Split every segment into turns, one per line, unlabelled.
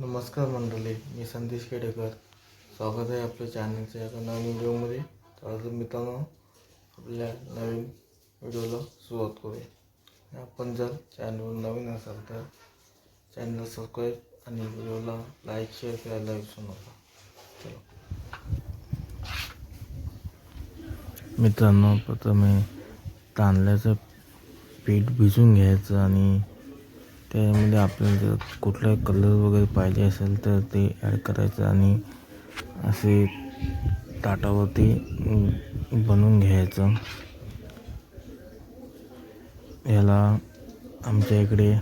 नमस्कार मंडळी मी संदेश खेडेकर स्वागत आहे आपल्या चॅनलच्या एका नवीन व्हिडिओमध्ये तर आज मित्रांनो आपल्या नवीन व्हिडिओला सुरुवात करूया. आपण जर चॅनलवर नवीन असाल तर चॅनल सबस्क्राईब आणि व्हिडिओला लाईक शेअर करायला विसरू नका. चला. मित्रांनो प्रथम तांदळाचं पीठ भिजून घ्यायचं आणि त्यामध्ये आपल्याला जर कुठला कलर वगैरे पाहिजे असेल तर ते ॲड करायचं आणि असे ताटावरती बनवून घ्यायचं. याला आमच्या इकडे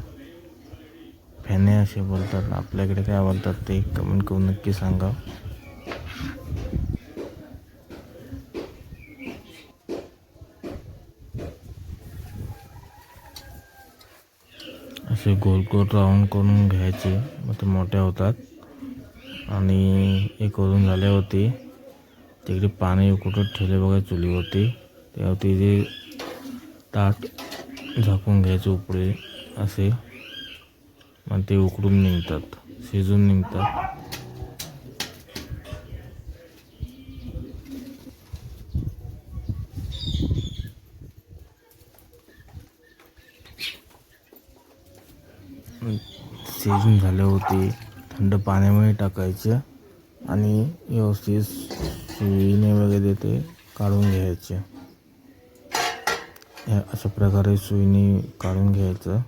फॅने असे बोलतात. आपल्याकडे काय बोलतात ते कमेंट करून नक्की सांगा. असे गोल गोल राऊंड करून घ्यायचे. मग ते मोठ्या होतात. आणि हे करून झाल्यावरती तिकडे पाणी कुठं ठेवले बघा चुलीवरती. त्यावरती ते ताट झाकून घ्यायचे उकडे असे. मग ते उकडून निघतात. शिजून निघतात. शिजून झाल्यावरती थंड पाण्यामध्ये टाकायचे आणि व्यवस्थित सुईने वगैरे ते काढून घ्यायचे. या अशा प्रकारे सुईने काढून घ्यायचं.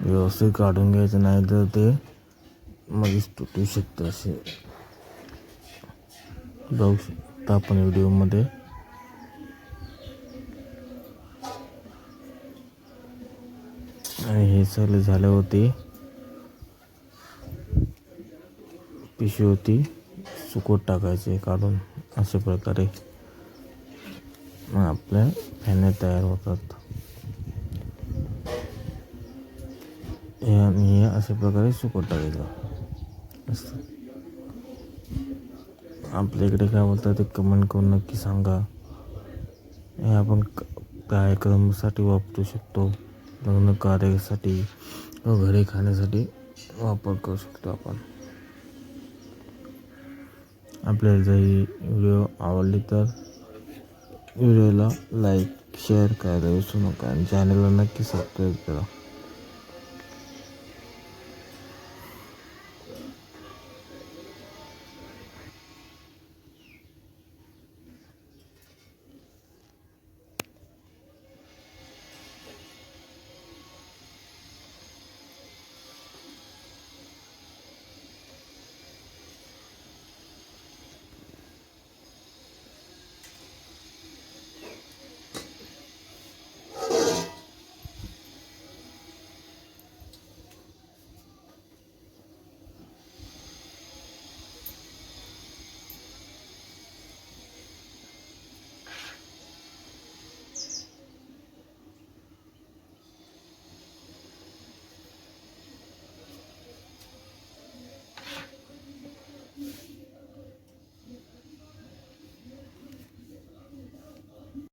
व्यवस्थित काढून घ्यायचं नाही तर ते तुटू शकतं असे. जाऊ शकता आपण व्हिडिओमध्ये. आणि हे सगळं झाल्यावरती होती. सुकट टाकायचे काढून अशा प्रकारे. आपल्या फॅने तयार होतात. हे आणि हे अशा प्रकारे सुकट टाकायचं. असतं आपल्या इकडे काय बोलतात ते कमेंट करून नक्की सांगा. हे आपण क- कार्यक्रमासाठी वापरू शकतो. लग्न कार्यासाठी व घरी खाण्यासाठी वापर करू शकतो आपण. आपल्याला जर ही व्हिडिओ आवडली तर व्हिडिओला लाईक शेअर करायला विसरू नका आणि चॅनलला नक्की सबस्क्राईब करा.